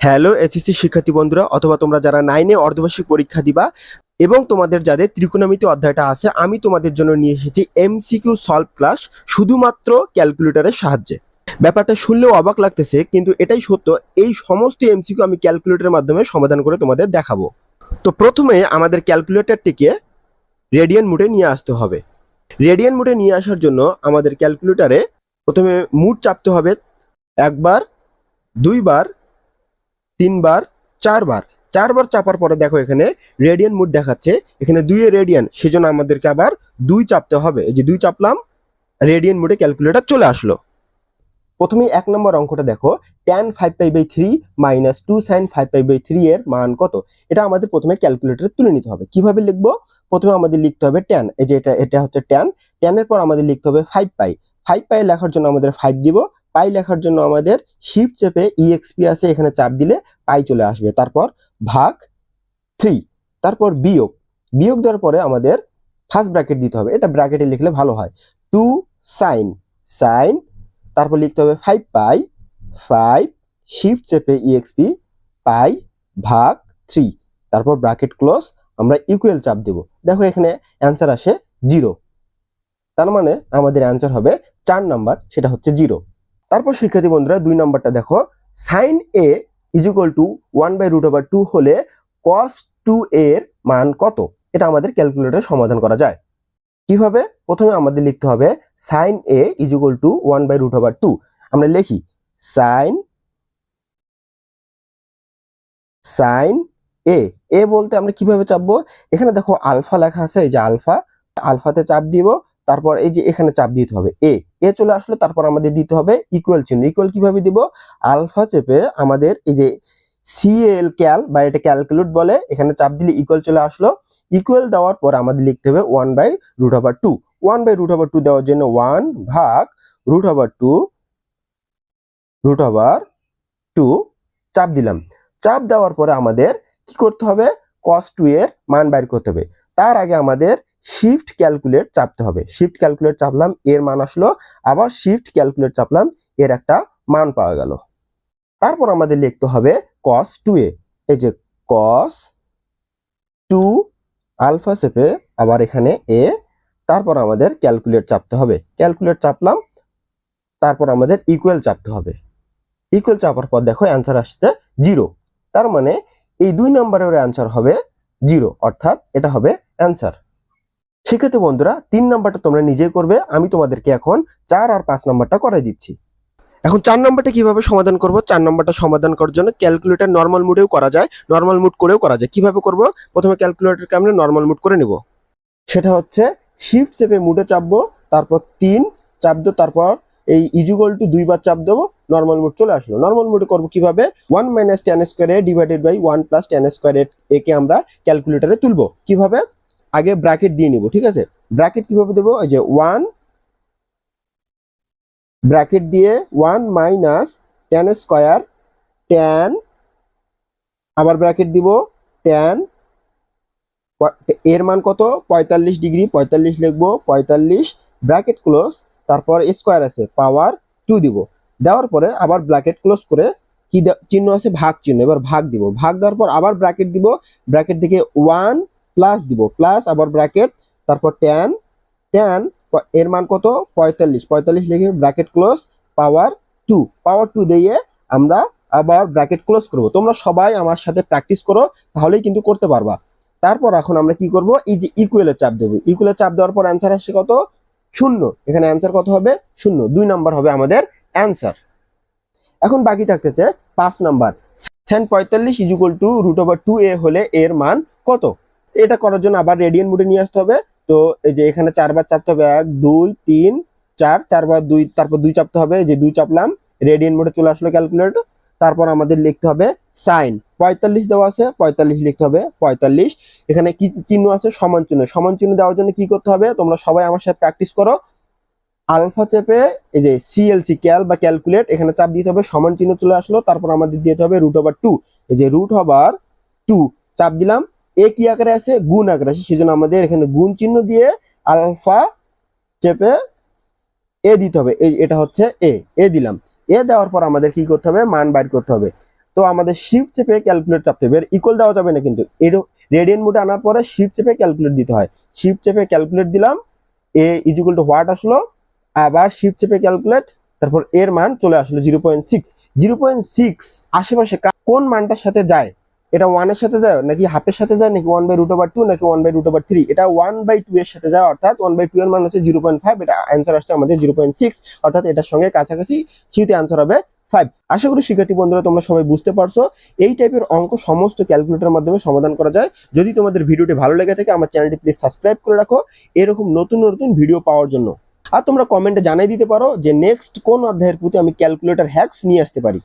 Hello SSC শিক্ষার্থী বন্ধুরা, অথবা তোমরা যারা নাইনে অর্ধবার্ষিক পরীক্ষা দিবা, এবং তোমাদের যাদের ত্রিকোণমিতি অধ্যায়টা আছে, আমি তোমাদের জন্য নিয়ে এসেছি এমসিকিউ সলভ ক্লাস শুধুমাত্র ক্যালকুলেটরের সাহায্যে। ব্যাপারটা শুনলেও অবাক লাগতেছে, কিন্তু এটাই সত্য, এই সমস্ত এমসিকিউ আমি ক্যালকুলেটরের মাধ্যমে সমাধান করে তোমাদের দেখাবো। তো প্রথমে আমাদের ক্যালকুলেটরটিকে রেডিয়ান মুডে নিয়ে আসতে হবে। রেডিয়ান মুডে নিয়ে আসার জন্য আমাদের ক্যালকুলেটরে প্রথমে মুড চাপতে হবে, একবার, দুইবার তিনবার, চারবার। চারবার চাপার পরে দেখো এখানে রেডিয়ান মুড দেখাচ্ছে। এখানে দুইয়ে রেডিয়ান সেজন্য আমাদেরকে আবার দুই চাপতে হবে। এই যে দুই চাপলাম রেডিয়ান মুডে ক্যালকুলেটর চলে আসলো। প্রথমে এক নম্বর অঙ্কটা দেখো tan five pi by three minus two sine five pi by three এর মান কত? এটা আমাদের প্রথমে ক্যালকুলেটরে তুলে নিতে হবে। কীভাবে লিখব? প্রথমে আমাদের লিখতে হবে ট্যান এই যে এটা এটা হচ্ছে ট্যান ট্যানের পর আমাদের লিখতে হবে ফাইভ পাই ফাইভ পাই লেখার জন্য আমাদের ফাইভ দিব। পাই লেখার জন্য আমাদের শিফট চেপে ইএক্সপি আছে, এখানে চাপ দিলে পাই চলে আসবে। তারপর ভাগ থ্রি তারপর বিয়োগ। বিয়োগ দেওয়ার পরে আমাদের ফার্স্ট ব্র্যাকেট দিতে হবে। এটা ব্র্যাকেটে লিখলে ভালো হয়। টু সাইন সাইন তারপর লিখতে হবে ফাইভ পাই ফাইভ শিফট চেপে ইএক্সপি পাই ভাগ থ্রি তারপর ব্র্যাকেট ক্লোজ আমরা ইকুয়াল চাপ দেব। দেখো এখানে অ্যান্সার আসে জিরো তার মানে আমাদের অ্যান্সার হবে চার নাম্বার সেটা হচ্ছে জিরো তারপর শিক্ষার্থী বন্ধুরা, দুই নাম্বারটা দেখো। Sine A equal to one by root over two হলে কস টু এর মান কত? এটা আমাদের ক্যালকুলেটরে সমাধান করা যায়। কীভাবে? প্রথমে আমাদের লিখতে হবে sine A equal to one by root over two আমরা লিখি সাইন সাইন এ এ বলতে আমরা কীভাবে চাপবো? এখানে দেখো আলফা লেখা আছে, এই যে আলফা, আলফাতে চাপ দিব। তারপর এই যে এখানে চাপ দিতে হবে, এ এ চলে আসলো তারপর আমাদের দিতে হবে ইকুয়াল চিহ্ন। ইকুয়াল কীভাবে দিব? আলফা চেপে আমাদের এই যে সিএল ক্যাল বা এটা ক্যালকুলেট বলে, এখানে চাপ দিলে ইকুয়াল চলে আসলো। ইকুয়াল দেওয়ার পর আমাদের লিখতে হবে one by root over two one by root over two দেওয়ার জন্য ওয়ান ভাগ root over two root over two চাপ দিলাম। চাপ দেওয়ার পরে আমাদের কি করতে হবে? কস টু এর মান বাইর করতে হবে। তার আগে আমাদের শিফট ক্যালকুলেট চাপতে হবে। শিফট ক্যালকুলেট চাপলাম, এর মান আসলো, আবার শিফট ক্যালকুলেট চাপলাম, এর একটা মান পাওয়া গেল। তারপর আমাদের লিখতে হবে কস টু এ এই যে কস টু আলফা চেপে আবার এখানে এ তারপর আমাদের ক্যালকুলেট চাপতে হবে। ক্যালকুলেট চাপলাম, তারপর আমাদের ইকুয়াল চাপতে হবে। ইকুয়াল চাপার পর দেখো অ্যান্সার আসছে জিরো তার মানে এই দুই নম্বরের অ্যান্সার হবে জিরো অর্থাৎ এটা হবে অ্যান্সার শিক্ষার্থী বন্ধুরা, তিন নাম্বারটা তোমরা নিজেই করবে, আমি তোমাদেরকে এখন চার আর পাঁচ নাম্বারটা করে দিচ্ছি। এখন চার নম্বরটা কীভাবে সমাধান করব? চার নম্বরটা সমাধান করার জন্য ক্যালকুলেটার নর্মাল মুডেও করা যায় নর্মাল মুড করেও করা যায়। কীভাবে করব? প্রথমে ক্যালকুলেটরকে আমরা নর্মাল মুড করে নিব। সেটা হচ্ছে শিফট চেপে মুডে চাপবো, তারপর তিন চাপ দেবো, তারপর এই ইজুগল টু দুইবার চাপ দেবো নর্মাল মুড চলে আসলো। নর্মাল মুডে করব কীভাবে? One minus ten square divided by one plus ten square একে আমরা ক্যালকুলেটরে তুলবো। কীভাবে? আগে ব্র্যাকেট দিয়ে নিব, ঠিক আছে? ব্র্যাকেট কীভাবে দেবো? যে ওয়ান ব্র্যাকেট দিয়ে one minus ten square ten আবার ব্র্যাকেট দিব টেন এর মান কত? পঁয়তাল্লিশ ডিগ্রি, পঁয়তাল্লিশ লিখব, পঁয়তাল্লিশ ব্র্যাকেট ক্লোজ তারপর স্কোয়ার আছে পাওয়ার টু দিব। দেওয়ার পরে আবার ব্র্যাকেট ক্লোজ করে কি চিহ্ন আছে? ভাগ চিহ্ন, এবার ভাগ দিব। ভাগ দেওয়ার পর আবার ব্র্যাকেট দিব। ব্র্যাকেট থেকে ওয়ান প্লাস দিব প্লাস আবার ব্র্যাকেট তারপর টেন টেন এর মান কত? পঁয়তাল্লিশ। পঁয়তাল্লিশ লিখে bracket close power two power two দিয়ে আমরা আবার ব্র্যাকেট ক্লোজ করব। তোমরা সবাই আমার সাথে প্র্যাকটিস করো, তাহলেই কিন্তু করতে পারবা। তারপর এখন আমরা কি করব? এই যে ইকুয়েলের চাপ দেবো। ইকুয়ালের চাপ দেওয়ার পর অ্যান্সার আসছে কত? শূন্য। এখানে অ্যান্সার কত হবে? শূন্য। দুই নাম্বার হবে আমাদের অ্যান্সার এখন বাকি থাকতেছে পাঁচ নাম্বার সাইন পঁয়তাল্লিশ equal to root over two এ হলে এর মান কত? এটা করার জন্য আবার রেডিয়ান মুডে নিয়ে আসতে হবে। তো এই যে এখানে চারবার চাপতে হবে। এক, দুই, তিন, চার, চারবার দুই, তারপর দুই চাপতে হবে। যে দুই চাপলাম রেডিয়ান মোডে চলে আসলো ক্যালকুলেটর তারপর আমাদের লিখতে হবে সাইন পঁয়তাল্লিশ দেওয়া আছে, পঁয়তাল্লিশ লিখতে হবে, পঁয়তাল্লিশ। এখানে কি চিহ্ন আছে? সমান চিহ্ন। সমান চিহ্ন দেওয়ার জন্য কি করতে হবে? তোমরা সবাই আমার সাথে প্র্যাকটিস করো। আলফা চেপে এই যে সিএলসি ক্যাল বা ক্যালকুলেট এখানে চাপ দিতে হবে। সমান চিহ্ন চলে আসলো। তারপর আমাদের দিতে হবে রুট ওভার টু এই যে রুট ওভার টু চাপ দিলাম। এ কি আকারে আছে, গুণ আকারে আছে, সেজন্য আমাদের এখানে গুণ চিহ্ন দিয়ে আলফা চেপে এ দিতে হবে। এই এটা হচ্ছে এ এ দিলাম। এ দেওয়ার পর আমাদের কি করতে হবে? মান বাইর করতে হবে। তো আমাদের শিফট চেপে ক্যালকুলেট চাপতে হবে। ইকুয়াল দেওয়া যাবে না কিন্তু। এর রেডিয়ান মোডে আনার পরে শিফট চেপে ক্যালকুলেট দিতে হয়। শিফট চেপে ক্যালকুলেট দিলাম। এ ইকুয়াল টু হোয়াট আসলো? আবার শিফট চেপে ক্যালকুলেট তারপর এর মান চলে আসলো zero point six zero point six আশেপাশে কোন মানটার সাথে যায়? এটা ওয়ানের সাথে যায়, নাকি হাফের সাথে যায়, নাকি one by root over two নাকি one by root over three এটা ওয়ান বাই টু এর সাথে যায়, অর্থাৎ ওয়ান বাই টু এর মান হচ্ছে জিরো পয়েন্ট ফাইভ এটা অ্যান্সার আসছে আমাদের জিরো পয়েন্ট সিক্স অর্থাৎ এটার সঙ্গে কাছাকাছি সেহেতু অ্যান্সার হবে ফাইভ আশা করি শিক্ষার্থী বন্ধুরা তোমরা সবাই বুঝতে পারছ, এই টাইপের অঙ্ক সমস্ত ক্যালকুলেটরের মাধ্যমে সমাধান করা যায়। যদি তোমাদের ভিডিওটি ভালো লেগে থাকে, আমার চ্যানেলটি প্লিজ সাবস্ক্রাইব করে রাখো। এরকম নতুন নতুন ভিডিও পাওয়ার জন্য। আর তোমরা কমেন্টে জানাই দিতে পারো যে নেক্সট কোন অধ্যায়ের প্রতি আমি ক্যালকুলেটর হ্যাক্স নিয়ে আসতে পারি।